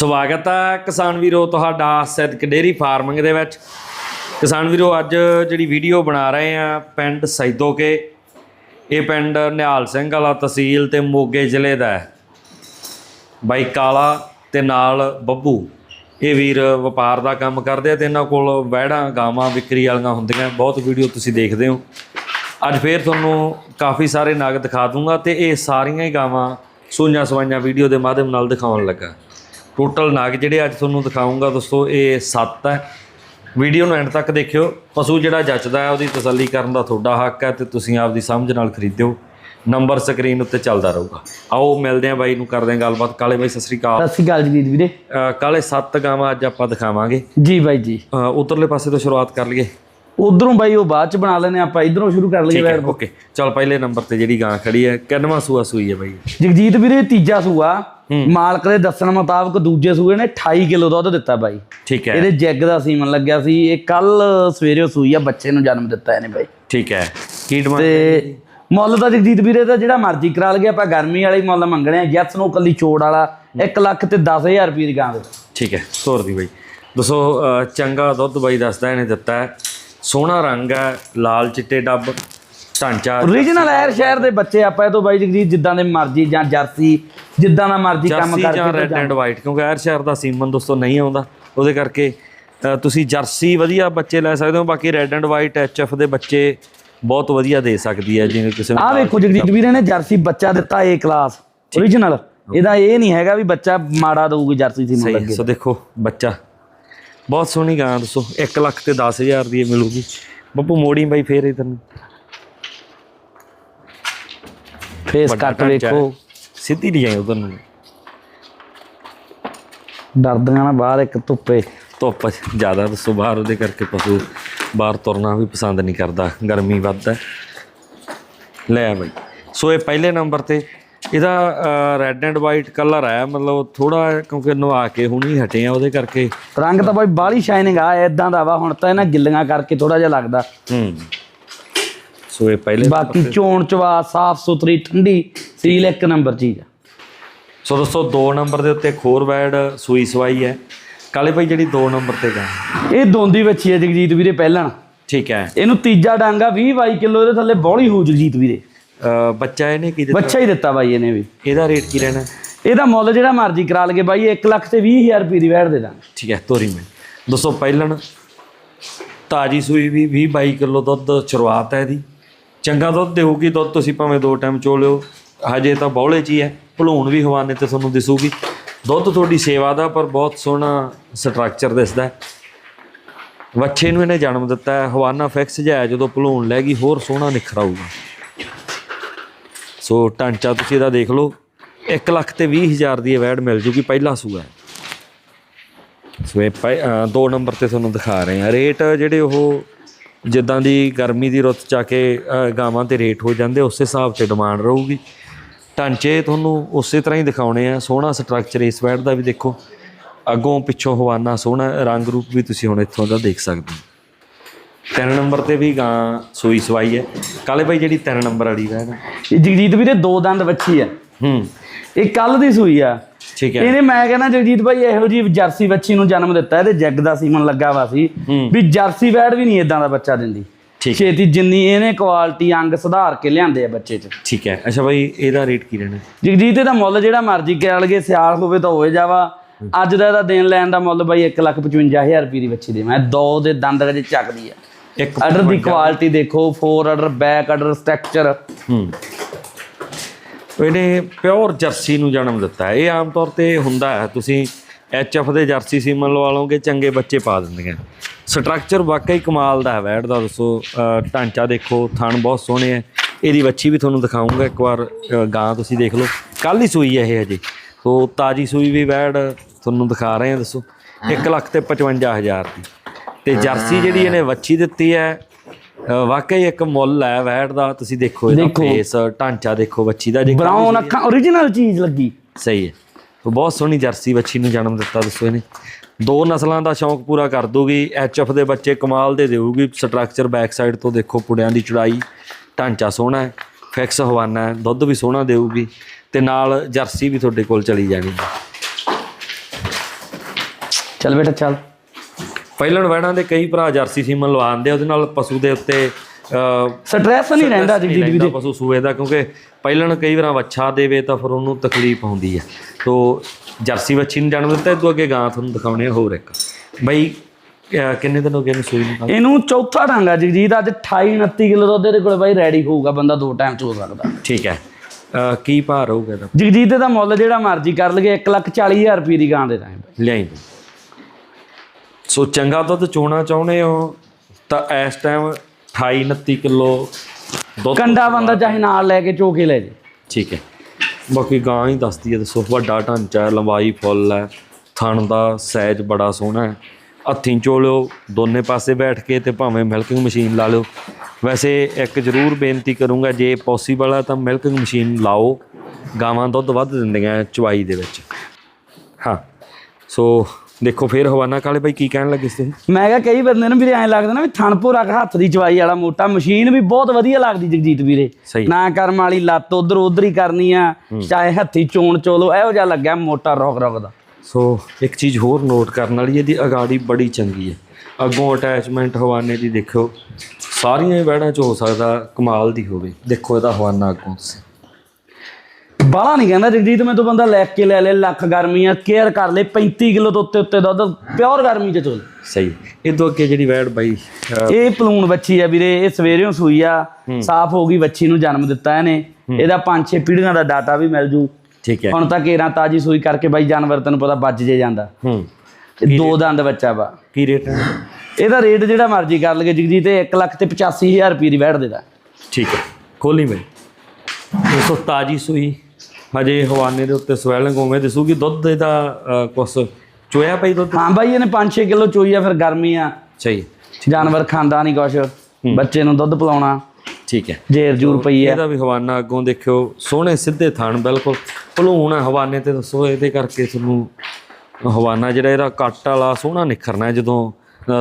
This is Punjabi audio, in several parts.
ਸਵਾਗਤ ਹੈ ਕਿਸਾਨ ਵੀਰੋ, ਤੁਹਾਡਾ ਸਿੱਧਕ ਡੇਰੀ ਫਾਰਮਿੰਗ ਦੇ ਵਿੱਚ। ਕਿਸਾਨ ਵੀਰੋ, ਅੱਜ ਜਿਹੜੀ ਵੀਡੀਓ ਬਣਾ ਰਹੇ ਆ ਪਿੰਡ ਸੈਦੋਕੇ, ਇਹ ਪਿੰਡ ਨਿਹਾਲ ਸਿੰਘ ਵਾਲਾ ਤਹਿਸੀਲ ਤੇ ਮੋਗੇ ਜ਼ਿਲ੍ਹੇ ਦਾ ਹੈ। ਬਾਈ ਕਾਲਾ ਤੇ ਨਾਲ ਬੱਬੂ, ਇਹ ਵੀਰ ਵਪਾਰ ਦਾ ਕੰਮ ਕਰਦੇ ਆ ਤੇ ਇਹਨਾਂ ਕੋਲ ਵਹਿੜਾਂ, ਗਾਵਾਂ ਵਿਕਰੀ ਵਾਲੀਆਂ ਹੁੰਦੀਆਂ। ਬਹੁਤ ਵੀਡੀਓ ਤੁਸੀਂ ਦੇਖਦੇ ਹੋ। ਅੱਜ ਫੇਰ ਤੁਹਾਨੂੰ ਕਾਫੀ ਸਾਰੇ ਨਗ ਦਿਖਾ ਦੂੰਗਾ ਤੇ ਇਹ ਸਾਰੀਆਂ ਹੀ ਗਾਵਾਂ ਸੂਈਆਂ ਸਵਾਈਆਂ ਵੀਡੀਓ ਦੇ ਮਾਧਿਅਮ ਨਾਲ ਦਿਖਾਉਣ ਲੱਗਾ। ਟੋਟਲ ਨਗ ਜਿਹੜੇ ਅੱਜ ਤੁਹਾਨੂੰ ਦਿਖਾਉਂਗਾ ਦੋਸਤੋ ਇਹ 7 ਹੈ। ਵੀਡੀਓ ਨੂੰ ਐਂਡ ਤੱਕ ਦੇਖਿਓ। ਪਸ਼ੂ ਜਿਹੜਾ ਜੱਚਦਾ ਹੈ ਉਹਦੀ ਤਸੱਲੀ ਕਰਨ ਦਾ ਤੁਹਾਡਾ ਹੱਕ ਹੈ ਤੇ ਤੁਸੀਂ ਆਪਦੀ ਸਮਝ ਨਾਲ ਖਰੀਦਿਓ। ਨੰਬਰ ਸਕਰੀਨ ਉੱਤੇ ਚੱਲਦਾ ਰਹੂਗਾ। ਆਓ ਮਿਲਦੇ ਹਾਂ ਬਾਈ ਨੂੰ ਕਰਦੇ ਹਾਂ ਗੱਲਬਾਤ। ਕਾਲੇ ਬਾਈ ਸਤਿ ਸ੍ਰੀ ਅਕਾਲ। ਸਤਿ ਸ਼੍ਰੀ ਅਕਾਲ ਜਗੀਰ ਵੀਰੇ ਕਾਲੇ 7 ਗਾਵਾਂ ਅੱਜ ਆਪਾਂ ਦਿਖਾਵਾਂਗੇ। ਜੀ ਬਾਈ ਜੀ। ਉਧਰਲੇ ਪਾਸੇ ਤੋਂ ਸ਼ੁਰੂਆਤ ਕਰ ਲਈਏ। ਉਧਰੋਂ ਬਾਈ ਉਹ ਬਾਅਦ ਚ ਬਣਾ ਲੈਨੇ ਆਪਾਂ ਇਧਰੋਂ ਸ਼ੁਰੂ ਕਰ ਲਈਏ ਬੈਠ ਓਕੇ ਚਲ ਪਹਿਲੇ ਨੰਬਰ ਤੇ ਜਿਹੜੀ ਗਾਂ ਖੜੀ ਹੈ ਕਿੰਨਵਾਂ ਸੂਆ ਸੂਈ ਹੈ ਬਾਈ? ਜਗਜੀਤ ਵੀਰੇ ਤੀਜਾ ਸੂਆ। ਮਾਲਕ ਦੇ ਦੱਸਣ ਮੁਤਾਬਕ ਦੂਜੇ ਸੂਏ ਨੇ 28 ਕਿਲੋ ਦੁੱਧ ਦਿੱਤਾ ਬਾਈ। ਠੀਕ ਹੈ। ਇਹਦੇ ਜੈਗ ਦਾ ਸੀਮਨ ਲੱਗਿਆ ਸੀ। ਇਹ ਕੱਲ ਸਵੇਰੇ ਸੂਈ ਆ ਬੱਚੇ ਨੂੰ ਜਨਮ ਦਿੱਤਾ ਇਹਨੇ ਬਾਈ। ਠੀਕ ਹੈ। ਕੀ ਡਿਮਾਂਡ ਤੇ ਮੁੱਲ ਤਾਂ ਜਗਜੀਤ ਵੀਰੇ ਦਾ ਜਿਹੜਾ ਮਰਜ਼ੀ ਕਰਾ ਲਗੇ ਆਪਾਂ ਗਰਮੀ ਵਾਲੀ ਮੁੱਲ ਮੰਗਣੇ ਆ। ਜੈਸ ਨੂੰ ਕੱਲੀ ਚੋੜ ਵਾਲਾ 1 ਲੱਖ ਤੇ 10000 ਰੁਪਏ ਦੀ ਗਾਂ ਦੇ। ਠੀਕ ਹੈ ਤੋਰ ਦੀ ਬਾਈ। ਦੱਸੋ ਚੰਗਾ ਦੁੱਧ ਬਾਈ ਦੱਸਦਾ ਇਹਨੇ ਦਿੱਤਾ ਸੋਹਣਾ ਰੰਗ ਹੈ ਲਾਲ ਚਿੱਟੇ ਡੱਬ। ਢਾਂਚਾ ਓਰੀਜਨਲ ਐਰ ਸ਼ਹਿਰ ਦੇ ਬੱਚੇ ਆਪਾਂ ਇਹ ਤੋਂ ਬਾਈ ਜਗਜੀਤ ਜਿੱਦਾਂ ਦੇ ਮਰਜ਼ੀ ਜਾਂ ਜਰਸੀ ਜਿੱਦਾਂ ਦਾ ਮਰਜ਼ੀ ਕੰਮ ਜਰਸੀ ਜਾਂ ਕਰਕੇ ਰੈੱਡ ਐਂਡ ਵਾਈਟ ਕਿਉਂਕਿ ਐਰ ਸ਼ਹਿਰ ਦਾ ਸੀਮਨ ਦੋਸਤੋ ਨਹੀਂ ਆਉਂਦਾ। ਉਹਦੇ ਕਰਕੇ ਤੁਸੀਂ ਜਰਸੀ ਵਧੀਆ ਬੱਚੇ ਲੈ ਸਕਦੇ ਹੋ ਬਾਕੀ ਰੈੱਡ ਐਂਡ ਵਾਈਟ ਐਚਐਫ ਦੇ ਬੱਚੇ ਬਹੁਤ ਵਧੀਆ ਦੇ ਸਕਦੀ ਹੈ ਜਿਵੇਂ ਕਿਸੇ ਨੂੰ ਆਹ ਵੇਖੋ ਜਗਜੀਤ ਵੀਰੇ ਨੇ ਜਰਸੀ ਬੱਚਾ ਦਿੱਤਾ ਏ ਕਲਾਸ ਓਰੀਜਨਲ ਇਹਦਾ ਇਹ ਨਹੀਂ ਹੈਗਾ ਵੀ ਬੱਚਾ ਮਾੜਾ ਦਊਗੀ ਜਰਸੀ ਸੀ ਸਹੀ ਲੱਗੇ ਸੋ ਦੇਖੋ ਬੱਚਾ। ਬਹੁਤ ਸੋਹਣੀ ਗਾਂ ਦੱਸੋ 1 ਲੱਖ ਤੇ 10000 ਦੀ ਮਿਲੂਗੀ। ਬੱਬੂ ਮੋੜੀ ਬਾਈ ਫੇਰ ਇਧਰ ਨੂੰ। ਫੇਸ ਵੱਡਾ ਕੱਟ ਢਾਂਚਾ ਹੈ। ਵੇਖੋ ਸਿੱਧੀ ਨਹੀਂ ਜਾਏ ਉਧਰ ਨੂੰ। ਡਰਦੀਆਂ ਨਾ ਬਾਹਰ ਇੱਕ ਧੁੱਪੇ। ਧੁੱਪ ਜ਼ਿਆਦਾ ਦੱਸੋ ਬਾਹਰ ਉਹਦੇ ਕਰਕੇ ਪਸ਼ੂ ਬਾਹਰ ਤੁਰਨਾ ਵੀ ਪਸੰਦ ਨਹੀਂ ਕਰਦਾ। ਗਰਮੀ ਵੱਧ ਹੈ। ਲੈ ਬਾਈ। ਸੋ ਇਹ ਪਹਿਲੇ ਨੰਬਰ ਤੇ ਇਹਦਾ ਰੈੱਡ ਐਂਡ ਵਾਈਟ ਕਲਰ ਹੈ। ਮਤਲਬ ਥੋੜਾ ਕਿਉਂਕਿ ਨਵਾ ਕੇ ਹੁਣੀ ਹਟੇ ਆ ਉਹਦੇ ਕਰਕੇ ਰੰਗ ਤਾਂ ਬਾਈ ਬਾਹਲੀ ਸ਼ਾਈਨਿੰਗ ਆ। ਇਦਾਂ ਦਾ ਵਾ। ਹੁਣ ਤਾਂ ਇਹਨਾਂ ਗਿੱਲੀਆਂ ਕਰਕੇ ਥੋੜਾ ਜਿਹਾ ਲੱਗਦਾ। ਹੂੰ। ਸੋ ਇਹ ਪਹਿਲੇ ਬਾਕੀ ਚੋਣ ਚਵਾ ਸਾਫ਼ ਸੁਥਰੀ ਠੰਡੀ ਸੀਲ ਇੱਕ ਨੰਬਰ ਚੀਜ਼ ਆ। ਸੋ ਦੋਸਤੋ 2 ਨੰਬਰ ਦੇ ਉੱਤੇ ਖੋਰ ਵੈਡ ਸੂਈ ਸਵਾਈ ਹੈ। ਕਾਲੇ ਭਾਈ ਜਿਹੜੀ 2 ਨੰਬਰ ਤੇ ਗਾ। ਇਹ ਦੋਂਦੀ ਵੱਛੀ ਹੈ ਜਗਜੀਤ ਵੀਰੇ ਪਹਿਲਣ ਠੀਕ ਹੈ। ਇਹਨੂੰ ਤੀਜਾ ਡਾਂਗਾ 20 22 ਕਿਲੋ ਇਹਦੇ ਥੱਲੇ ਬੌਲੀ ਹੋ ਜਗਜੀਤ ਵੀਰੇ। ਬੱਚਾ ਇਹਨੇ ਕੀ ਦਿੱਤਾ? ਬੱਚਾ ਹੀ ਦਿੱਤਾ ਬਾਈ ਇਹਨੇ ਵੀ। ਇਹਦਾ ਰੇਟ ਕੀ ਰਹਿਣਾ? ਇਹਦਾ ਮੁੱਲ ਜਿਹੜਾ ਮਰਜ਼ੀ ਕਰਾ ਲਗੇ ਬਾਈ 1 ਲੱਖ ਤੇ 20000 ਰੁਪਏ ਦੀ ਵੈਟ ਦੇ ਦਾਂਗੇ। ਠੀਕ ਹੈ ਤੋਰੀ ਮੈਂ। ਦੋਸਤੋ ਪਹਿਲਣ ਤਾਜੀ ਸੂਈ ਵੀ 20 22 ਕਿਲੋ ਦੁੱਧ ਸ਼ੁਰੂਆਤ ਹੈ ਇਹਦੀ। ਚੰਗਾ ਦੁੱਧ ਦੇਊਗੀ, ਦੁੱਧ ਤੁਸੀਂ ਭਾਵੇਂ ਦੋ ਟਾਈਮ ਚੋ ਲਿਓ। ਹਜੇ ਤਾਂ ਬੌਲੇ 'ਚ ਹੀ ਹੈ, ਭਲੂਣ ਵੀ ਹਵਾਨੇ ਤੇ ਤੁਹਾਨੂੰ ਦਿਸੂਗੀ। ਦੁੱਧ ਤੁਹਾਡੀ ਸੇਵਾ ਦਾ, ਪਰ ਬਹੁਤ ਸੋਹਣਾ ਸਟਰਕਚਰ ਦਿਸਦਾ ਹੈ। ਵੱਛੇ ਨੂੰ ਇਹਨੇ ਜਨਮ ਦਿੱਤਾ ਹੈ, ਹਵਾਨਾ ਫਿਕਸ ਜਿਹਾ ਜਦੋਂ ਭਲੂਣ ਲੈ ਗਈ, ਹੋਰ ਸੋਹਣਾ ਨਿਖਰਾਊਗਾ ਸੋ ਢਾਂਚਾ ਤੁਸੀਂ ਇਹਦਾ ਦੇਖ ਲਓ 1 ਲੱਖ ਤੇ 20 ਹਜ਼ਾਰ ਦੀ ਅਵੈਡ ਮਿਲ ਜੂਗੀ, ਪਹਿਲਾ ਸੂਆ ਸੋ ਇਹ ਪਹਿ- ਨੰਬਰ ਤੇ ਤੁਹਾਨੂੰ ਦਿਖਾ ਰਹੇ ਹਾਂ। ਰੇਟ ਜਿਹੜੇ ਉਹ ਜਿੱਦਾਂ ਦੀ ਗਰਮੀ ਦੀ ਰੁੱਤ ਚ ਆ ਕੇ ਗਾਵਾਂ ਤੇ ਰੇਟ ਹੋ ਜਾਂਦੇ, ਉਸੇ ਹਿਸਾਬ ਤੇ ਡਿਮਾਂਡ ਰਹੂਗੀ। ਢਾਂਚੇ ਤੁਹਾਨੂੰ ਉਸੇ ਤਰ੍ਹਾਂ ਹੀ ਦਿਖਾਉਣੇ ਆ। ਸੋਹਣਾ ਸਟਰਕਚਰ ਇਸ ਵੈਟ ਦਾ ਵੀ ਦੇਖੋ। ਅੱਗੋਂ ਪਿੱਛੋਂ ਹਵਾਨਾ ਸੋਹਣਾ ਰੰਗ ਰੂਪ ਵੀ ਤੁਸੀਂ ਹੁਣ ਇੱਥੋਂ ਦਾ ਦੇਖ ਸਕਦੇ ਹੋ। ਤਿੰਨ ਨੰਬਰ ਤੇ ਵੀ ਗਾਂ ਸੂਈ ਸਵਾਈ ਹੈ। ਕਾਲੇ ਭਾਈ ਜਿਹੜੀ ਤਿੰਨ ਨੰਬਰ ਵਾਲੀ ਵੈਟ ਇਹ ਜਗਜੀਤ ਵੀਰੇ, ਦੋ ਦੰਦ ਵੱਛੀ ਹੈ। ਹੂੰ। ਇਹ ਕੱਲ ਦੀ ਸੂਈ ਆ। ਠੀਕ ਹੈ। ਇਹਨੇ ਮੈਂ ਕਹਿੰਦਾ ਜਗਜੀਤ ਭਾਈ ਇਹੋ ਜੀ ਜਰਸੀ ਬੱਚੀ ਨੂੰ ਜਨਮ ਦਿੱਤਾ ਇਹਦੇ ਜੱਗ ਦਾ ਸੀਮਨ ਲੱਗਾ ਵਾ ਸੀ ਵੀ ਜਰਸੀ ਵੈੜ ਵੀ ਨਹੀਂ ਇਦਾਂ ਦਾ ਬੱਚਾ ਦਿੰਦੀ। ਠੀਕ ਛੇਤੀ ਜਿੰਨੀ ਇਹਨੇ ਕੁਆਲਿਟੀ ਅੰਗ ਸੁਧਾਰ ਕੇ ਲਿਆਂਦੇ ਆ ਬੱਚੇ 'ਚ। ਠੀਕ ਹੈ। ਅੱਛਾ ਭਾਈ ਇਹਦਾ ਰੇਟ ਕੀ ਰਹਿਣਾ? ਜਗਜੀਤ ਇਹਦਾ ਮੁੱਲ ਜਿਹੜਾ ਮਰਜ਼ੀ ਕਰਾ ਲਗੇ ਸਿਆਲ ਹੋਵੇ ਤਾਂ ਹੋਏ ਜਾਵਾ। ਅੱਜ ਦਾ ਇਹਦਾ ਦੇਣ ਲੈਣ ਦਾ ਮੁੱਲ ਬਾਈ 155000 ਰੁਪਏ ਦੀ ਬੱਚੀ ਦੇ। ਮੈਂ ਦੋ ਦੇ ਦੰਦ ਅਜੇ ਚੱਕਦੀ ਆ। ਇੱਕ ਆਰਡਰ ਦੀ ਕੁਆਲਿਟੀ ਦੇਖੋ four order back order structure ਹੂੰ। ਇਹਨੇ ਪਿਓਰ ਜਰਸੀ ਨੂੰ ਜਨਮ ਦਿੱਤਾ। ਇਹ ਆਮ ਤੌਰ ਤੇ ਹੁੰਦਾ ਹੈ ਤੁਸੀਂ ਐਚਐਫ ਦੇ ਜਰਸੀ ਸੀਮਨ ਲਵਾ ਲਓਗੇ ਚੰਗੇ ਬੱਚੇ ਪਾ ਦਿੰਦੀਆਂ। ਸਟਰਕਚਰ ਵਾਕਈ ਕਮਾਲ ਦਾ ਹੈ ਵੈੜ ਦਾ ਦੱਸੋ। ਢਾਂਚਾ ਦੇਖੋ ਥਣ ਬਹੁਤ ਸੋਹਣੇ ਹੈ। ਇਹਦੀ ਵੱਛੀ ਵੀ ਤੁਹਾਨੂੰ ਦਿਖਾਉਂਗਾ ਇੱਕ ਵਾਰ ਗਾਂ ਤੁਸੀਂ ਦੇਖ ਲਓ। ਕੱਲ ਹੀ ਸੂਈ ਹੈ ਇਹ ਹਜੇ। ਸੋ ਤਾਜੀ ਸੂਈ ਵੀ ਵੈੜ ਤੁਹਾਨੂੰ ਦਿਖਾ ਰਹੇ ਹਾਂ ਦੱਸੋ। 1 ਲੱਖ ਤੇ 55000 ਦੀ। ਤੇ ਜਰਸੀ ਜਿਹੜੀ ਇਹਨੇ ਵੱਛੀ ਦਿੱਤੀ ਹੈ ਵਾਕਈ ਇੱਕ ਮੁੱਲ ਹੈ ਵੈੜ ਦਾ। ਤੁਸੀਂ ਦੇਖੋ ਇਹਦਾ। ਫੇਸ ਢਾਂਚਾ ਦੇਖੋ ਵੱਛੀ ਦਾ ਜੇ ਬਰਾਊਨ ਅੱਖਾਂ origignal ਚੀਜ਼ ਲੱਗੀ। ਸਹੀ ਹੈ। ਬਹੁਤ ਸੋਹਣੀ ਜਰਸੀ ਵੱਛੀ ਨੂੰ ਜਨਮ ਦਿੱਤਾ ਦੱਸੋ ਇਹਨੇ। ਦੋ ਨਸਲਾਂ ਦਾ ਸ਼ੌਂਕ ਪੂਰਾ ਕਰ ਦੂਗੀ ਐਚਐਫ ਦੇ ਬੱਚੇ ਕਮਾਲ ਦੇ ਦੇਊਗੀ। ਸਟਰਕਚਰ ਬੈਕ ਸਾਈਡ ਤੋਂ ਦੇਖੋ ਪੁੜਿਆਂ ਦੀ ਚੜਾਈ ਢਾਂਚਾ ਸੋਹਣਾ ਹੈ ਫਿਕਸ ਹਵਾਨਾ ਹੈ ਦੁੱਧ ਵੀ ਸੋਹਣਾ ਦੇਊਗੀ ਤੇ ਨਾਲ ਜਰਸੀ ਵੀ ਤੁਹਾਡੇ ਕੋਲ ਚਲੀ ਜਾਣੀ ਚੱਲ ਬੇਟਾ ਚੱਲ। ਪਹਿਲਣ ਵੈੜਾਂ ਦੇ ਕਈ ਭਰਾ ਜਰਸੀ ਸੀਮਨ ਲਵਾਉਂਦੇ ਆ ਉਹਦੇ ਨਾਲ ਪਸ਼ੂ ਦੇ ਉੱਤੇ ਸਟ੍ਰੈਸ ਨਹੀਂ ਰਹਿੰਦਾ ਰਹਿੰਦਾ ਵੀਰੇ ਪਸ਼ੂ ਸੂਏ ਦਾ ਕਿਉਂਕਿ ਪਹਿਲਣ ਕਈ ਵਾਰ ਵੱਛਾ ਦੇਵੇ ਤਾਂ ਫਿਰ ਉਹਨੂੰ ਤਕਲੀਫ ਆਉਂਦੀ ਹੈ ਤੋ ਜਰਸੀ ਵੱਛੀ ਨੂੰ ਜਨਮ ਦਿੱਤਾ ਇਦੋਂ ਅੱਗੇ ਗਾਂ ਤੁਹਾਨੂੰ ਦਿਖਾਉਣੇ ਹੋਰ ਇੱਕ। ਬਈ ਕਿੰਨੇ ਦਿਨ ਹੋ ਗਏ ਇਹਨੂੰ ਸੂਈ ਨੂੰ ਇਹਨੂੰ ਚੌਥਾ ਢੰਗ ਆ ਜਗਜੀਤ ਅੱਜ 28 29 ਕਿਲੋ ਦੁੱਧ ਇਹਦੇ ਕੋਲ ਬਾਈ ਰੈਡੀ ਹੋਊਗਾ ਬੰਦਾ ਦੋ ਟਾਈਮ ਚੋ ਸਕਦਾ। ਠੀਕ ਹੈ। ਕੀ ਭਾਰ ਹੋਊਗਾ ਇਹਦਾ? ਜਗਜੀਤ ਦਾ ਮੁੱਲ ਜਿਹੜਾ ਮਰਜ਼ੀ ਕਰ ਲਗੇ 140000 ਰੁਪਏ ਦੀ ਗਾਂ ਦੇ ਦਾਂ ਲਿਆਈ। ਸੋ ਚੰਗਾ ਦੁੱਧ ਚੋਣਾ ਚਾਹੁੰਦੇ ਹੋ ਤਾਂ ਇਸ ਟਾਈਮ 28 29 ਕਿਲੋ ਦੁੱਧ ਕੰਡਾ ਬੰਦਾ ਚਾਹੇ ਨਾਲ ਲੈ ਕੇ ਚੋ ਕੇ ਲੈ ਜੇ। ਠੀਕ ਹੈ। ਬਾਕੀ ਗਾਂ ਹੀ ਦੱਸਦੀ ਹੈ ਦੱਸੋ ਵੱਡਾ ਢਾਂਚਾ ਹੈ ਲੰਬਾਈ ਫੁੱਲ ਹੈ ਥਣ ਦਾ ਸਾਈਜ਼ ਬੜਾ ਸੋਹਣਾ ਹੈ। ਹੱਥੀਂ ਚੋਲਿਓ ਦੋਨੇ ਪਾਸੇ ਬੈਠ ਕੇ ਤੇ ਭਾਵੇਂ ਮਿਲਕਿੰਗ ਮਸ਼ੀਨ ਲਾ ਲਿਓ। ਵੈਸੇ ਇੱਕ ਜ਼ਰੂਰ ਬੇਨਤੀ ਕਰੂੰਗਾ ਜੇ ਪੋਸੀਬਲ ਹੈ ਤਾਂ ਮਿਲਕਿੰਗ ਮਸ਼ੀਨ ਲਾਓ। ਗਾਵਾਂ ਦੁੱਧ ਵੱਧ ਦਿੰਦੀਆਂ ਚਵਾਈ ਦੇ ਵਿੱਚ। ਹਾਂ। ਸੋ ਦੇਖੋ ਫੇਰ ਹਵਾਨਾ ਕਾਲੇ ਬਾਈ ਕੀ ਕਹਿਣ ਲੱਗੇ ਸੀ? ਮੈਂ ਕਿਹਾ ਕਈ ਬੰਦੇ ਨੂੰ ਵੀਰੇ ਐਂ ਲੱਗਦਾ ਨਾ ਵੀ ਥਣ ਭੋਰਾ ਕੁ ਹੱਥ ਦੀ ਚਵਾਈ ਵਾਲਾ ਮੋਟਾ ਮਸ਼ੀਨ ਵੀ ਬਹੁਤ ਵਧੀਆ ਲੱਗਦੀ ਜਗਜੀਤ ਵੀਰੇ। ਨਾ ਕਰਮ ਵਾਲੀ ਲੱਤ ਉਧਰ ਉਧਰ ਹੀ ਕਰਨੀ ਆ ਚਾਹੇ ਹੱਥੀ ਚੋਣ ਚੋਲੋ ਇਹੋ ਜਿਹਾ ਲੱਗਿਆ ਮੋਟਾ ਰੋਕ ਰੋਕ ਦਾ। ਸੋ ਇੱਕ ਚੀਜ਼ ਹੋਰ ਨੋਟ ਕਰਨ ਵਾਲੀ ਇਹਦੀ ਅਗਾੜੀ ਬੜੀ ਚੰਗੀ ਹੈ। ਅੱਗੋਂ ਅਟੈਚਮੈਂਟ ਹਵਾਨੇ ਦੀ ਦੇਖੋ ਸਾਰੀਆਂ ਹੀ 'ਚ ਹੋ ਸਕਦਾ ਕਮਾਲ ਦੀ ਹੋਵੇ। ਦੇਖੋ ਇਹਦਾ ਹਵਾਨਾ ਅੱਗੋਂ ਤੁਸੀਂ। ਬਾਹਲਾ ਨਹੀਂ ਕਹਿੰਦਾ ਜਗਜੀਤ ਮੈਂ ਤੋਂ ਬੰਦਾ ਲੈ ਕੇ ਲੈ ਲੈ ਲੱਖ ਗਰਮੀ ਆ ਕੇਅਰ ਕਰ ਲੈ 35 ਕਿਲੋ ਤੋਂ ਉੱਤੇ ਉੱਤੇ ਦੁੱਧ ਪਿਓਰ ਗਰਮੀ ਚ ਚੋਲ। ਸਹੀ। ਇਹ ਤੋਂ ਅੱਗੇ ਜਿਹੜੀ ਵੈੜ ਬਾਈ ਇਹ ਪਲੂਣ ਬੱਚੀ ਆ ਵੀਰੇ ਇਹ ਸਵੇਰੇੋਂ ਸੂਈ ਆ ਸਾਫ਼ ਹੋ ਗਈ ਬੱਚੀ ਨੂੰ ਜਨਮ ਦਿੱਤਾ ਇਹਨੇ। ਇਹਦਾ ਪੰਜ ਛੇ ਪੀੜ੍ਹੀਆਂ ਦਾ ਡਾਟਾ ਵੀ ਮਿਲ ਜੂ। ਠੀਕ ਹੈ। ਹੁਣ ਤਾਂ ਕੇਰਾਂ ਤਾਜੀ ਸੂਈ ਕਰਕੇ ਬਾਈ ਜਾਨਵਰ ਤੈਨੂੰ ਪਤਾ ਵੱਜ ਜੇ ਜਾਂਦਾ। ਹੂੰ। ਦੋ ਦੰਦ ਬੱਚਾ ਵਾ। ਕੀ ਰੇਟ ਇਹਦਾ ਰੇਟ ਜਿਹੜਾ ਮਰਜ਼ੀ ਕਰ ਲਗੇ ਜਗਜੀਤ ਇਹ 1 ਲੱਖ ਤੇ 85000 ਰੁਪਏ ਦੀ ਵੈਟ ਦੇਦਾ ਠੀਕ ਹੈ। ਖੋਲੀ ਬਾਈ। ਦੋਸਤੋ ਤਾਜੀ ਸੂਈ ਹਜੇ ਹਵਾਨੇ ਦੇ ਉੱਤੇ ਸਵੈਲਿੰਗ ਉਵੇਂ ਦਿਸੂਗੀ ਦੁੱਧ ਇਹਦਾ ਕੁਛ ਚੋਇਆ ਪਈ ਦੁੱਧ? ਹਾਂ ਬਾਈ ਇਹਨੇ 5-6 ਕਿਲੋ ਚੋਈ ਆ ਫਿਰ ਗਰਮੀ ਆ। ਸਹੀ। ਜਾਨਵਰ ਖਾਂਦਾ ਨਹੀਂ ਕੁਛ। ਬੱਚੇ ਨੂੰ ਦੁੱਧ ਪਿਲਾਉਣਾ। ਠੀਕ ਹੈ। ਜੇਰ ਜੂਰ ਪਈ ਆ। ਇਹਦਾ ਵੀ ਹਵਾਨਾ ਅੱਗੋਂ ਦੇਖਿਓ ਸੋਹਣੇ ਸਿੱਧੇ ਥਣ ਬਿਲਕੁਲ ਭਲੂਣ ਹੈ ਹਵਾਨੇ ਤੇ ਦੱਸੋ ਇਹਦੇ ਕਰਕੇ ਤੁਹਾਨੂੰ ਹਵਾਨਾ ਜਿਹੜਾ ਇਹਦਾ ਕੱਟ ਵਾਲਾ ਸੋਹਣਾ ਨਿਖਰਨਾ ਹੈ ਜਦੋਂ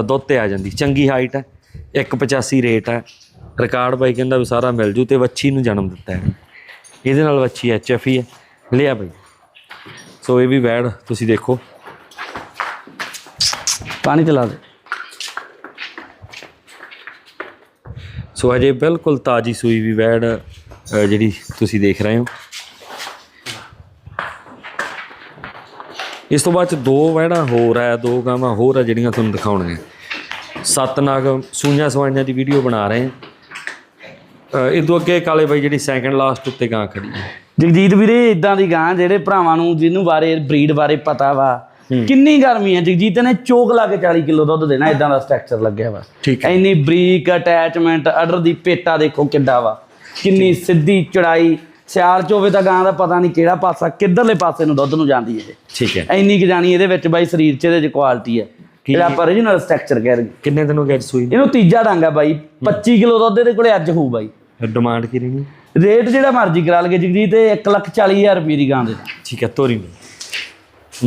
ਦੁੱਧ ਤੇ ਆ ਜਾਂਦੀ। ਚੰਗੀ ਹਾਈਟ ਹੈ 185 ਰੇਟ ਹੈ। ਰਿਕਾਰਡ ਬਾਈ ਕਹਿੰਦਾ ਵੀ ਸਾਰਾ ਮਿਲ ਜੂ ਤੇ ਵੱਛੀ ਨੂੰ ਜਨਮ ਦਿੱਤਾ ਹੈ। ਇਹਦੇ ਨਾਲ ਵੱਛੀ ਐਚਐਫ ਹੀ ਹੈ। ਲਿਆ ਬਾਈ। ਸੋ ਇਹ ਵੀ ਵੈੜ ਤੁਸੀਂ ਦੇਖੋ। ਪਾਣੀ ਚਲਾ ਦੇ ਸੋ ਅਜੇ ਬਿਲਕੁਲ ਤਾਜੀ ਸੂਈ ਵੀ ਵੈੜ ਜਿਹੜੀ ਤੁਸੀਂ ਦੇਖ ਰਹੇ ਹੋ। ਇਸ ਤੋਂ ਬਾਅਦ ਚ ਦੋ ਵੈੜਾਂ ਹੋਰ ਹੈ, ਦੋ ਗਾਵਾਂ ਹੋਰ ਹੈ, ਜਿਹੜੀਆਂ ਤੁਹਾਨੂੰ ਦਿਖਾਉਣੀਆਂ। ਸੱਤ ਨਾਗ ਸੂਈਆਂ ਸਵਾਈਆਂ ਦੀ ਵੀਡੀਓ ਬਣਾ ਰਹੇ ਹਾਂ। ਇਹ ਤੋਂ ਅੱਗੇ ਕਾਲੇ ਬਾਈ ਜਿਹੜੀ ਸੈਕੰਡ ਲਾਸਟ ਉੱਤੇ ਗਾਂ ਖੜੀ ਹੈ। ਜਗਜੀਤ ਵੀਰੇ ਇਦਾਂ ਦੀ ਗਾਂ ਜਿਹੜੇ ਭਰਾਵਾਂ ਨੂੰ ਜਿਹਨੂੰ ਬਾਰੇ ਬਰੀਡ ਬਾਰੇ ਪਤਾ ਵਾ ਕਿੰਨੀ ਗਰਮੀ ਆ ਜਗਜੀਤ ਨੇ ਚੋਕ ਲਾ ਕੇ 40 ਕਿਲੋ ਦੁੱਧ ਦੇਣਾ ਇਦਾਂ ਦਾ ਸਟਰਕਚਰ ਲੱਗਿਆ ਵਾ। ਇੰਨੀ ਬਰੀਕ ਅਟੈਚਮੈਂਟ ਅਡਰ ਦੀ ਪੇਟਾ ਦੇਖੋ ਕਿੱਡਾ ਵਾ। ਕਿੰਨੀ ਸਿੱਧੀ ਚੜਾਈ ਸਿਆਲ ਚ ਹੋਵੇ ਤਾਂ ਗਾਂ ਦਾ ਪਤਾ ਨਹੀਂ ਕਿਹੜਾ ਪਾਸਾ ਕਿੱਧਰਲੇ ਪਾਸੇ ਨੂੰ ਦੁੱਧ ਨੂੰ ਜਾਂਦੀ ਹੈ ਠੀਕ ਹੈ। ਇੰਨੀ ਕਿ ਜਾਣੀ ਇਹਦੇ ਵਿੱਚ ਬਾਈ ਸਰੀਰ ਚ ਇਹਦੇ ਚ ਕੁਆਲਿਟੀ ਹੈ। ਜਿਹੜਾ ਆਪਾਂ origignal ਸਟਰਕਚਰ ਕਹਿ ਰਹੇ। ਕਿੰਨੇ ਦਿਨ ਹੋ ਗਏ ਅੱਜ ਸੂਈ ਇਹਨੂੰ ਤੀਜਾ ਡੰਗ ਆ ਬਾਈ 25 ਕਿਲੋ ਦੁੱਧ ਇਹਦੇ ਕੋਲੇ ਅੱਜ ਹੋਊ ਬਾਈ। ਡਿਮਾਂਡ ਕੀ ਰਹਿਣੀ ਰੇਟ ਜਿਹੜਾ ਮਰਜ਼ੀ ਕਰਾ ਲਗੇ ਜਗਜੀਤ ਇਹ 140000 ਰੁਪਏ ਦੀ ਗਾਂ ਦੇ ਠੀਕ ਹੈ ਤੋਰੀ ਨੂੰ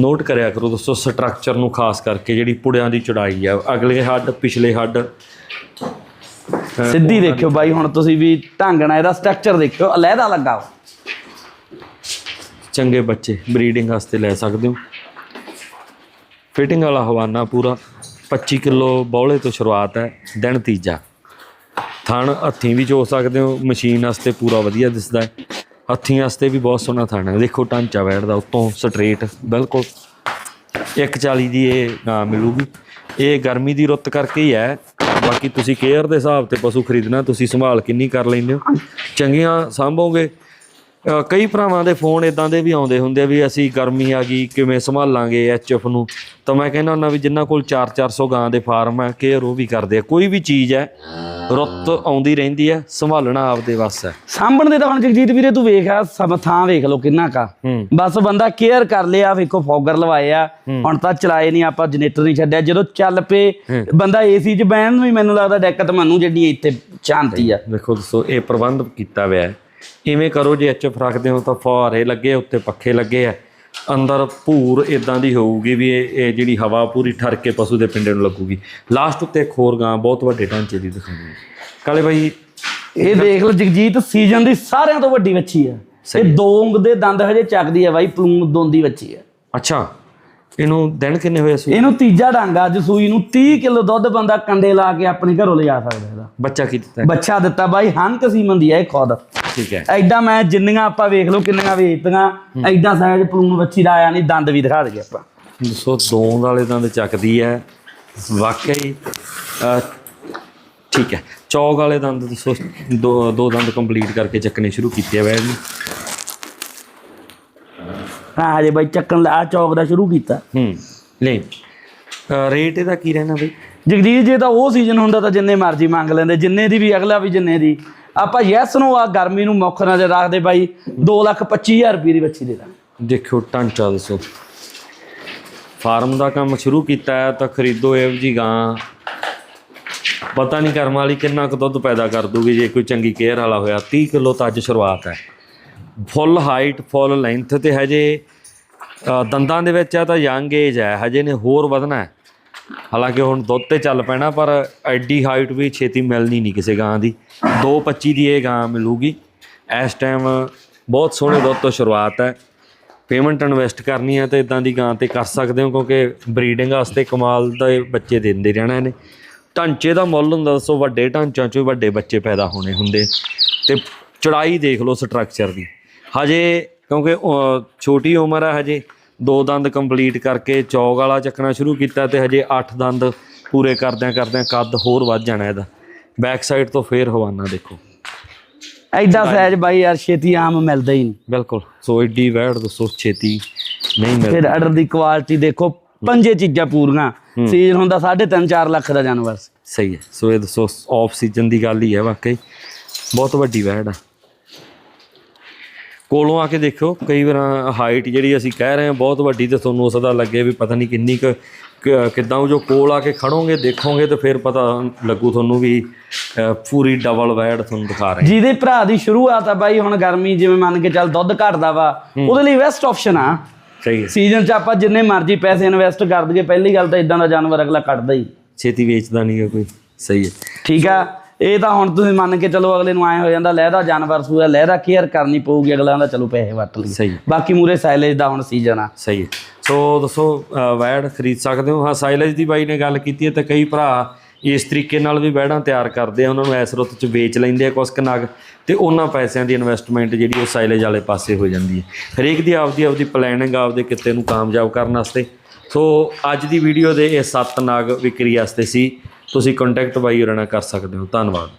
ਨੋਟ ਕਰਿਆ ਕਰੋ ਦੋਸਤੋ ਸਟਰਕਚਰ ਨੂੰ ਖਾਸ ਕਰਕੇ ਜਿਹੜੀ ਪੁੜਿਆਂ ਦੀ ਚੜਾਈ ਆ ਅਗਲੇ ਹੱਡ ਪਿਛਲੇ ਹੱਡ। ਸਿੱਧੀ ਦੇਖਿਓ ਬਾਈ ਹੁਣ ਤੁਸੀਂ ਵੀ ਢੰਗ ਨਾਲ ਇਹਦਾ ਸਟਰਕਚਰ ਦੇਖਿਓ ਅਲੱਗਾ ਲੱਗਾ। ਚੰਗੇ ਬੱਚੇ ਬਰੀਡਿੰਗ ਵਾਸਤੇ ਲੈ ਸਕਦੇ ਹੋ। ਫਿਟਿੰਗ ਵਾਲਾ ਹਵਾਨਾ ਪੂਰਾ 25 ਕਿਲੋ ਬੌਲੇ ਤੋਂ ਸ਼ੁਰੂਆਤ ਹੈ ਦਿਨ ਤੀਜਾ। ਥਣ ਹੱਥੀਂ ਵੀ ਚੋ ਸਕਦੇ ਹੋ, ਮਸ਼ੀਨ ਵਾਸਤੇ ਪੂਰਾ ਵਧੀਆ ਦਿਸਦਾ ਹੈ। ਹੱਥੀਂ ਵਾਸਤੇ ਵੀ ਬਹੁਤ ਸੋਹਣਾ ਥਣ ਹੈ। ਦੇਖੋ ਢਾਂਚਾ ਬੈਠਦਾ ਉੱਤੋਂ ਸਟ੍ਰੇਟ ਬਿਲਕੁਲ। 140 ਦੀ ਇਹ ਨਾ ਮਿਲੂਗੀ। ਇਹ ਗਰਮੀ ਦੀ ਰੁੱਤ ਕਰਕੇ ਹੀ ਹੈ। ਬਾਕੀ ਤੁਸੀਂ ਕੇਅਰ ਦੇ ਹਿਸਾਬ ਤੇ ਪਸ਼ੂ ਖਰੀਦਣਾ, ਤੁਸੀਂ ਸੰਭਾਲ ਕਿੰਨੀ ਕਰ ਲੈਂਦੇ ਹੋ। ਚੰਗੀਆਂ ਸਾਂਭੋਗੇ ਕਈ ਭਰਾਵਾਂ ਦੇ ਫੋਨ ਇਦਾਂ ਦੇ ਵੀ ਆਉਂਦੇ ਹੁੰਦੇ ਆ ਵੀ ਅਸੀਂ ਗਰਮੀ ਆ ਗਈ ਕਿਵੇਂ ਸੰਭਾਲਾਂਗੇ ਐਚਐਫ ਨੂੰ। ਤਾਂ ਮੈਂ ਕਹਿੰਦਾ ਹੁੰਦਾ ਵੀ ਜਿਨ੍ਹਾਂ ਕੋਲ 4-400 ਗਾਂ ਦੇ ਫਾਰਮ ਹੈ ਕੇਅਰ ਉਹ ਵੀ ਕਰਦੇ ਆ। ਕੋਈ ਵੀ ਚੀਜ਼ ਹੈ ਰੁੱਤ ਆਉਂਦੀ ਰਹਿੰਦੀ ਹੈ ਸੰਭਾਲਣਾ ਆਪਦੇ ਵੱਸ ਹੈ। ਸਾਂਭਣ ਦੇ ਤਾਂ ਹੁਣ ਜਗਜੀਤ ਵੀਰੇ ਤੂੰ ਵੇਖ ਆ ਸਭ ਥਾਂ ਵੇਖ ਲਓ ਕਿੰਨਾ ਕਾ। ਬਸ ਬੰਦਾ ਕੇਅਰ ਕਰ ਲਿਆ ਵੇਖੋ ਫੌਗਰ ਲਵਾਏ ਆ। ਹੁਣ ਤਾਂ ਚਲਾਏ ਨਹੀਂ ਆਪਾਂ ਜਨਰੇਟਰ ਨਹੀਂ ਛੱਡਿਆ। ਜਦੋਂ ਚੱਲ ਪਏ ਬੰਦਾ ਏਸੀ 'ਚ ਬਹਿਣ ਨੂੰ ਵੀ ਮੈਨੂੰ ਲੱਗਦਾ ਦਿੱਕਤ ਮੰਨੂ ਜਿਹੜੀ ਇੱਥੇ ਸ਼ਾਂਤੀ ਆ। ਦੇਖੋ ਦੋਸਤੋ ਇਹ ਪ੍ਰਬੰਧ ਕੀਤਾ ਹੋਇਆ ਹੈ। ਇਵੇਂ ਕਰੋ ਜੇ ਐਚਐਫ ਰੱਖਦੇ ਹੋ ਤਾਂ ਫੁਹਾਰੇ ਲੱਗੇ ਉੱਤੇ ਪੱਖੇ ਲੱਗੇ ਆ ਅੰਦਰ ਭੂਰ ਇਦਾਂ ਦੀ ਹੋਊਗੀ ਵੀ ਇਹ ਇਹ ਜਿਹੜੀ ਹਵਾ ਪੂਰੀ ਠਰ ਕੇ ਪਸ਼ੂ ਦੇ ਪਿੰਡੇ ਨੂੰ ਲੱਗੂਗੀ। ਲਾਸਟ ਉੱਤੇ ਇੱਕ ਹੋਰ ਗਾਂ ਬਹੁਤ ਵੱਡੇ ਢਾਂਚੇ ਦੀ ਦਿਖਾਉਂਦੀ ਹੈ। ਕਾਲੇ ਭਾਈ ਇਹ ਦੇਖ ਲਓ ਜਗਜੀਤ ਸੀਜ਼ਨ ਦੀ ਸਾਰਿਆਂ ਤੋਂ ਵੱਡੀ ਵੱਛੀ ਆ ਇਹ ਦੋ ਉਂਗ ਦੇ ਦੰਦ ਹਜੇ ਚੱਕਦੀ ਆ ਬਾਈ ਪਲੂਨ ਦੋਂਦੀ ਵੱਛੀ ਆ ਅੱਛਾ। ਇਹਨੂੰ ਦਿਨ ਕਿੰਨੇ ਹੋਏ ਸੂ ਇਹਨੂੰ ਤੀਜਾ ਡੰਗ ਅੱਜ ਸੂਈ ਨੂੰ 30 ਕਿਲੋ ਦੁੱਧ ਬੰਦਾ ਕੰਡੇ ਲਾ ਕੇ ਆਪਣੇ ਘਰੋਂ ਲਿਜਾ ਸਕਦਾ ਇਹਦਾ। ਬੱਚਾ ਕੀ ਦਿੱਤਾ? ਬੱਚਾ ਦਿੱਤਾ ਬਾਈ ਹੰਕ ਸੀਮਨ ਦੀ ਇਹ ਖੁਦ। ਠੀਕ ਹੈ। ਐਡਾ ਮੈਂ ਜਿੰਨੀਆਂ ਆਪਾਂ ਵੇਖ ਲਓ ਕਿੰਨੀਆਂ ਵੇਚਤੀਆਂ ਐਡਾ ਸਾਈਜ਼ ਪਲੂਨ ਬੱਚੀ ਦਾ ਆਇਆ ਨਹੀਂ ਦੰਦ ਵੀ ਦਿਖਾ ਦਈਏ ਆਪਾਂ। ਦੱਸੋ ਦੋ ਵਾਲੇ ਦੰਦ ਚੱਕਦੀ ਹੈ। ਵਾਕਈ ਠੀਕ ਹੈ। ਚੌਕ ਵਾਲੇ ਦੰਦ ਦੱਸੋ ਦੋ ਦੋ ਦੰਦ ਕੰਪਲੀਟ ਕਰਕੇ ਚੱਕਣੇ ਸ਼ੁਰੂ ਕੀਤੇ ਆ ਨੇ ਹਾਂ ਹਜੇ ਬਾਈ ਚੱਕਣ ਲਾ ਚੌਕ ਦਾ ਸ਼ੁਰੂ ਕੀਤਾ। ਹੂੰ ਲੈ। ਰੇਟ ਇਹਦਾ ਕੀ ਰਹਿਣਾ ਬਈ? ਜਗਦੀਸ਼ ਜੇ ਤਾਂ ਉਹ ਸੀਜ਼ਨ ਹੁੰਦਾ ਤਾਂ ਜਿੰਨੇ ਮਰਜ਼ੀ ਮੰਗ ਲੈਂਦੇ ਜਿੰਨੇ ਦੀ ਵੀ ਅਗਲਾ ਵੀ ਜਿੰਨੇ ਦੀ। ਆਪਾਂ ਯੈਸ ਨੂੰ ਆ ਗਰਮੀ ਨੂੰ ਮੁੱਖ ਨਜ਼ਰ ਰੱਖਦੇ ਬਾਈ 225000 ਰੁਪਏ ਦੀ ਬੱਚੀ ਦੇ ਦਾਂਗੇ। ਦੇਖਿਓ ਢਾਂਚਾ ਦੱਸੋ। ਫਾਰਮ ਦਾ ਕੰਮ ਸ਼ੁਰੂ ਕੀਤਾ ਹੈ ਤਾਂ ਖਰੀਦੋ ਇਹੋ ਜੀ ਗਾਂ। ਪਤਾ ਨਹੀਂ ਕਰਮ ਵਾਲੀ ਕਿੰਨਾ ਕੁ ਦੁੱਧ ਪੈਦਾ ਕਰ ਦੂਗੀ ਜੇ ਕੋਈ ਚੰਗੀ ਕੇਅਰ ਵਾਲਾ ਹੋਇਆ 30 ਕਿਲੋ ਤਾਂ ਅੱਜ ਸ਼ੁਰੂਆਤ ਹੈ। ਫੁੱਲ ਹਾਈਟ ਫੁੱਲ ਲੈਂਥ ਤੇ ਹਜੇ ਅ, ਦੰਦਾਂ ਦੇ ਵਿੱਚ ਆ ਤਾਂ ਯੰਗ ਏਜ ਹੈ ਹਜੇ ਨੇ ਹੋਰ ਵਧਣਾ ਹੈ। ਹਾਲਾਂਕਿ ਹੁਣ ਦੁੱਧ ਤੇ ਚੱਲ ਪੈਣਾ ਪਰ ਐਡੀ ਹਾਈਟ ਵੀ ਛੇਤੀ ਮਿਲਣੀ ਨਹੀਂ ਕਿਸੇ ਗਾਂ ਦੀ। 2.25 ਦੀ ਇਹ ਗਾਂ ਮਿਲੂਗੀ। ਇਸ ਟਾਈਮ ਬਹੁਤ ਸੋਹਣੇ ਦੁੱਧ ਤੋਂ ਸ਼ੁਰੂਆਤ ਹੈ। ਪੇਮੈਂਟ ਇਨਵੈਸਟ ਕਰਨੀ ਹੈ ਤਾਂ ਇਦਾਂ ਦੀ ਗਾਂ ਤੇ ਕਰ ਸਕਦੇ ਹੋ ਕਿਉਂਕਿ ਬਰੀਡਿੰਗ ਵਾਸਤੇ ਕਮਾਲ ਦੇ ਬੱਚੇ ਦਿੰਦੇ ਰਹਿਣਾ ਇਹਨੇ। ਢਾਂਚੇ ਦਾ ਮੁੱਲ ਹੁੰਦਾ ਦੱਸੋ ਵੱਡੇ ਢਾਂਚਿਆਂ 'ਚੋਂ ਵੱਡੇ ਬੱਚੇ ਪੈਦਾ ਹੋਣੇ ਹੁੰਦੇ। ਤੇ ਚੜਾਈ ਦੇਖ ਲਓ ਸਟਰਕਚਰ ਦੀ। ਹਜੇ ਕਿਉਂਕਿ ਛੋਟੀ ਉਮਰ ਹੈ ਹਜੇ ਦੋ ਦੰਦ ਕੰਪਲੀਟ ਕਰਕੇ ਚੌਕ ਵਾਲਾ ਚੱਕਣਾ ਸ਼ੁਰੂ ਕੀਤਾ ਤੇ ਹਜੇ 8 ਦੰਦ ਪੂਰੇ ਕਰਦਿਆਂ ਕਰਦਿਆਂ ਕੱਦ ਹੋਰ ਵੱਧ ਜਾਣਾ ਇਹਦਾ। ਬੈਕ ਸਾਈਡ ਤੋਂ ਫੇਰ ਹਵਾਨਾ ਦੇਖੋ। ਐਡਾ ਸਾਈਜ਼ ਬਾਈ ਯਾਰ ਛੇਤੀ ਆਮ ਮਿਲਦਾ ਹੀ ਨਹੀਂ। ਬਿਲਕੁਲ। ਸੋ ਏਡੀ ਵੈੜ ਦੱਸੋ ਛੇਤੀ ਨਹੀਂ ਮਿਲ ਫਿਰ ਆਰਡਰ ਦੀ ਕੁਆਲਿਟੀ ਦੇਖੋ ਪੰਜੇ ਚੀਜ਼ਾਂ ਪੂਰੀਆਂ। ਸੀਜ਼ਨ ਹੁੰਦਾ 3.5 4 ਲੱਖ ਦਾ ਜਾਨਵਰ। ਸਹੀ ਹੈ। ਸੋ ਇਹ ਦੱਸੋ ਆਫ ਸੀਜ਼ਨ ਦੀ ਗੱਲ ਹੀ ਹੈ ਵਾਕਈ। ਬਹੁਤ ਵੱਡੀ ਵੈੜ ਆ। ਕੋਲੋਂ ਆ ਕੇ ਦੇਖੋ ਕਈ ਵਾਰ ਹਾਈਟ ਜਿਹੜੀ ਅਸੀਂ ਕਹਿ ਰਹੇ ਹਾਂ ਬਹੁਤ ਵੱਡੀ ਤੇ ਤੁਹਾਨੂੰ ਉਸ ਦਾ ਲੱਗੇ ਵੀ ਪਤਾ ਨਹੀਂ ਕਿੰਨੀ ਕੁ ਕਿੱਦਾਂ ਉਹ ਜੋ ਕੋਲ ਆ ਕੇ ਖੜੋਗੇ ਦੇਖੋਗੇ ਤੇ ਫਿਰ ਪਤਾ ਲੱਗੂ ਤੁਹਾਨੂੰ ਵੀ ਪੂਰੀ ਡਬਲ ਵੈੜ ਤੁਹਾਨੂੰ ਦਿਖਾ ਰਹੇ ਜਿਹਦੇ ਭਰਾ ਦੀ ਸ਼ੁਰੂਆਤ ਆ ਬਾਈ ਹੁਣ ਗਰਮੀ ਜਿਵੇਂ ਮੰਨ ਕੇ ਚੱਲ ਦੁੱਧ ਘਟਦਾ ਵਾ ਉਹਦੇ ਲਈ ਬੈਸਟ ਆਪਸ਼ਨ ਆ। ਸਹੀ ਹੈ। ਸੀਜ਼ਨ 'ਚ ਆਪਾਂ ਜਿੰਨੇ ਮਰਜ਼ੀ ਪੈਸੇ ਇਨਵੈਸਟ ਕਰ ਦਈਏ ਪਹਿਲੀ ਗੱਲ ਤਾਂ ਇਦਾਂ ਦਾ ਜਾਨਵਰ ਅਗਲਾ ਕੱਢਦਾ ਹੀ। ਛੇਤੀ ਵੇਚਦਾ ਨਹੀਂ ਕੋਈ। ਸਹੀ ਹੈ। ਠੀਕ ਆ। ਇਹ ਤਾਂ ਹੁਣ ਤੁਸੀਂ ਮੰਨ ਕੇ ਚਲੋ ਅਗਲੇ ਨੂੰ ਐ ਹੋ ਜਾਂਦਾ ਲਹਿਦਾ ਜਾਨਵਰ ਸੂਆ ਲਹਿਦਾ ਕੇਅਰ ਕਰਨੀ ਪਊਗੀ ਅਗਲਾ ਦਾ ਚਲੋ ਪੈਸੇ ਵੱਟ ਲਈ ਸਹੀ। ਬਾਕੀ ਮੂਰੇ ਸਾਈਲੇਜ ਦਾ ਹੁਣ ਸੀਜ਼ਨ ਆ। ਸਹੀ ਸੋ ਦੱਸੋ ਵੈੜ ਖਰੀਦ ਸਕਦੇ ਹੋ? ਹਾਂ ਸਾਈਲਜ ਦੀ ਬਾਈ ਨੇ ਗੱਲ ਕੀਤੀ ਹੈ ਤਾਂ ਕਈ ਭਰਾ ਇਸ ਤਰੀਕੇ ਨਾਲ ਵੀ ਵੈੜਾਂ ਤਿਆਰ ਕਰਦੇ ਆ ਉਹਨਾਂ ਨੂੰ ਇਸ ਰੁੱਤ 'ਚ ਵੇਚ ਲੈਂਦੇ ਆ ਕੁਛ ਕੁ ਨਗ ਤੇ ਉਹਨਾਂ ਪੈਸਿਆਂ ਦੀ ਇਨਵੈਸਟਮੈਂਟ ਜਿਹੜੀ ਉਹ ਸਾਈਲਜ ਵਾਲੇ ਪਾਸੇ ਹੋ ਜਾਂਦੀ ਹੈ। ਹਰੇਕ ਦੀ ਆਪਦੀ ਆਪਦੀ ਪਲੈਨਿੰਗ ਆਪਦੇ ਕਿੱਤੇ ਨੂੰ ਕਾਮਯਾਬ ਕਰਨ ਵਾਸਤੇ। ਸੋ ਅੱਜ ਦੀ ਵੀਡੀਓ ਦੇ ਇਹ ਸੱਤ ਨਗ ਵਿਕਰੀ ਵਾਸਤੇ ਸੀ। ਤੁਸੀਂ ਕੰਟੈਕਟ ਬਾਈ ਹੋਰਾਂ ਨਾਲ ਕਰ ਸਕਦੇ ਹੋ। ਧੰਨਵਾਦ।